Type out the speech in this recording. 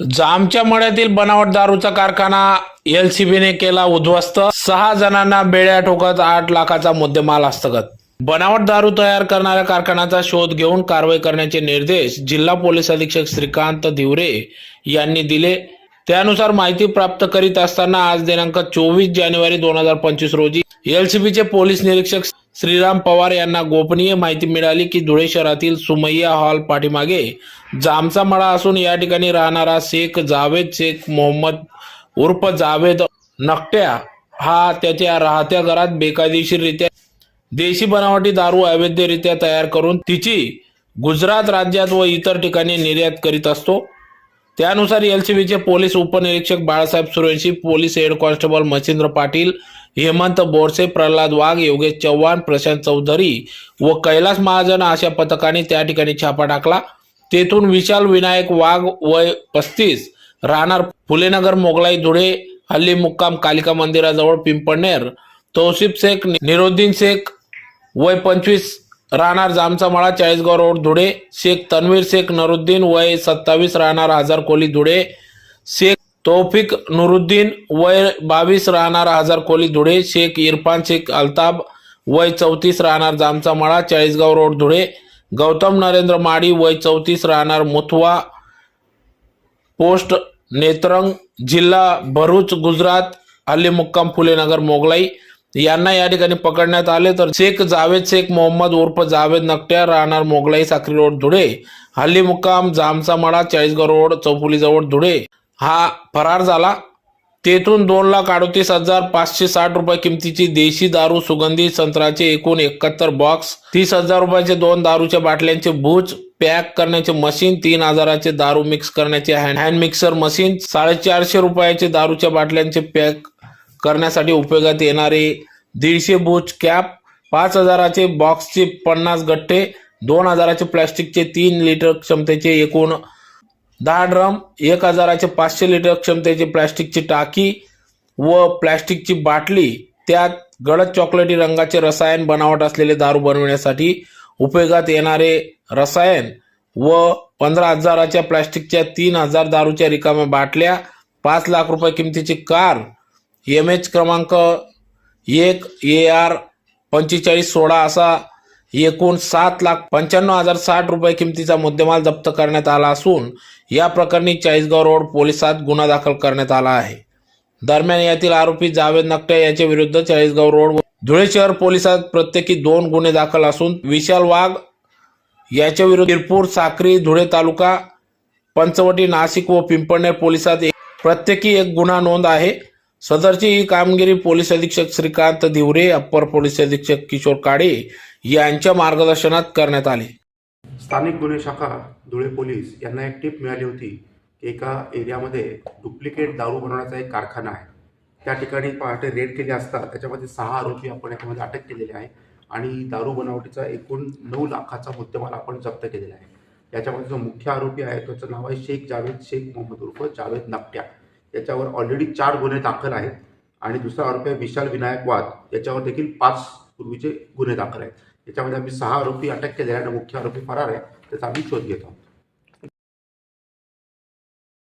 जामच्या मळ्यातील बनावट दारूचा कारखाना एल एलसीबीने केला उद्ध्वस्त. सहा जणांना बेड्या ठोकत आठ लाखाचा मुद्देमाल हस्तगत. बनावट दारू तयार करणाऱ्या कारखान्याचा शोध घेऊन कारवाई करण्याचे निर्देश जिल्हा पोलीस अधीक्षक श्रीकांत धिवरे यांनी दिले. त्यानुसार माहिती प्राप्त करीत असताना आज दिनांक चोवीस जानेवारी दोन हजार पंचवीस रोजी एलसीबीचे पोलीस निरीक्षक श्रीराम पवार यांना गोपनीय माहिती मिळाली की धुळे शहरातील सुमय्या हॉल पाठीमागे जामचा मळा असून या ठिकाणी राहणारा शेख जावेद शेख मोहम्मद उर्फ जावेद नकट्या हा त्याच्या राहत्या घरात बेकायदेशीररित्या देशी बनावटी दारू अवैधरित्या तयार करून तिची गुजरात राज्यात व इतर ठिकाणी निर्यात करीत असतो. त्यानुसार एलसीबीचे पोलीस उपनिरीक्षक Balasaheb Sureshi police head constable Machhindra Patil Hemant Borse Pralhad Wagh Yogesh Chavan Prashant Chaudhari व कैलास महाजन अशा पथकाने त्या ठिकाणी छापा टाकला. तेथून विशाल विनायक वाघ वय पस्तीस राहणार फुलेनगर मोगलाई धुळे हल्ली मुक्काम कालिका मंदिराजवळ पिंपळनेर तौसिफ शेख निरोद्दीन शेख वय पंचवीस राहणार जामचामाळा चाळीसगाव रोड धुळे शेख तन्वीर शेख नरुद्दीन वय सत्तावीस राहणार हजारकोली धुळे शेख तौफिक नुरुद्दीन वय बावीस राहणार हजार खोली धुळे शेख इरफान शेख अल्ताब वय चौतीस राहणार जामचा मळा चाळीसगाव रोड धुळे गौतम नरेंद्र माडी वय चौतीस राहणार मुथवा पोस्ट नेत्रंग जिल्हा भरूच गुजरात हल्ली मुक्काम फुलेनगर मोगलाई. यांना या ठिकाणी पकडण्यात आले तर शेख जावेद शेख मोहम्मद उर्फ जावेद नकट्या राहणार मोगलाई साखरी रोड धुळे. हल्ली मुक्काम जामचा मळा चाळीसगाव रोड चौफुलीजवळ धुळे. हा फरार झाला. तेथून दोन लाख अडतीस हजार पाचशे साठ रुपये किमतीची देशी दारू सुगंधी संत्राचे एकूण एकाहत्तर बॉक्स तीस हजार रुपयाचे दोन दारूच्या बाटल्यांचे भूज पॅक करण्याचे मशीन तीन हजाराचे दारू मिक्स करण्याचे हँड हँड मिक्सर मशीन साडेचारशे रुपयाचे दारूच्या बाटल्यांचे पॅक करण्यासाठी उपयोगात येणारे दीडशे भूज कॅप पाच हजाराचे बॉक्सचे पन्नास गठ्ठे दोन हजाराचे प्लॅस्टिकचे तीन लिटर क्षमतेचे एकूण दहा ड्रम एक हजाराचे पाचशे लिटर क्षमतेची प्लॅस्टिकची टाकी व प्लॅस्टिकची बाटली त्यात गडद चॉकलेटी रंगाचे रसायन बनावट असलेले दारू बनवण्यासाठी उपयोगात येणारे रसायन व पंधरा हजाराच्या प्लॅस्टिकच्या तीन हजार दारूच्या रिकाम्या बाटल्या पाच लाख रुपये किमतीची कार एम एच क्रमांक एक ए आर पंचेचाळीस सोळा असा एकूण सात लाख पंच्याण्णव हजार साठ रुपये किमतीचा मुद्देमाल जप्त करण्यात आला असून या प्रकरणी चाळीसगाव रोड पोलिसात गुन्हा दाखल करण्यात आला आहे. दरम्यान यातील आरोपी जावेद नकटे याच्या विरुद्ध चाळीसगाव रोड धुळे शहर पोलिसात प्रत्येकी दोन गुन्हे दाखल असून विशाल वाघ याच्या विरुद्ध शिरपूर साक्री धुळे तालुका पंचवटी नाशिक व पिंपळनेर पोलिसात एक- प्रत्येकी एक गुन्हा नोंद आहे. सदरची ही कामगिरी पोलीस अधीक्षक श्रीकांत दिवरे अप्पर पोलीस अधीक्षक किशोर काळे यांच्या मार्गदर्शनात करण्यात आली. स्थानिक गुन्हे शाखा धुळे पोलीस यांना एक टीप मिळाली होती की एका एरियामध्ये डुप्लिकेट दारू बनवण्याचा एक कारखाना आहे. त्या ठिकाणी पहाटे रेड केले असता त्याच्यामध्ये सहा आरोपी आपण याच्यामध्ये अटक केलेले आहे आणि दारू बनावटीचा एकूण नऊ लाखाचा मुद्देमाल आपण जप्त केलेला आहे. याच्यामध्ये जो मुख्य आरोपी आहे त्याचं नाव आहे शेख जावेद शेख मोहम्मद उर्फ जावेद नपट्या. याच्यावर ऑलरेडी चार गुन्हे दाखल आहेत. आणि दुसरा आरोपी आहे विशाल विनायक वाद. याच्यावर देखील पाच पूर्वीचे गुन्हे दाखल आहेत. याच्यामध्ये आम्ही सहा आरोपी अटक केले आणि मुख्य आरोपी फरार आहे. त्याचा आम्ही शोध घेतो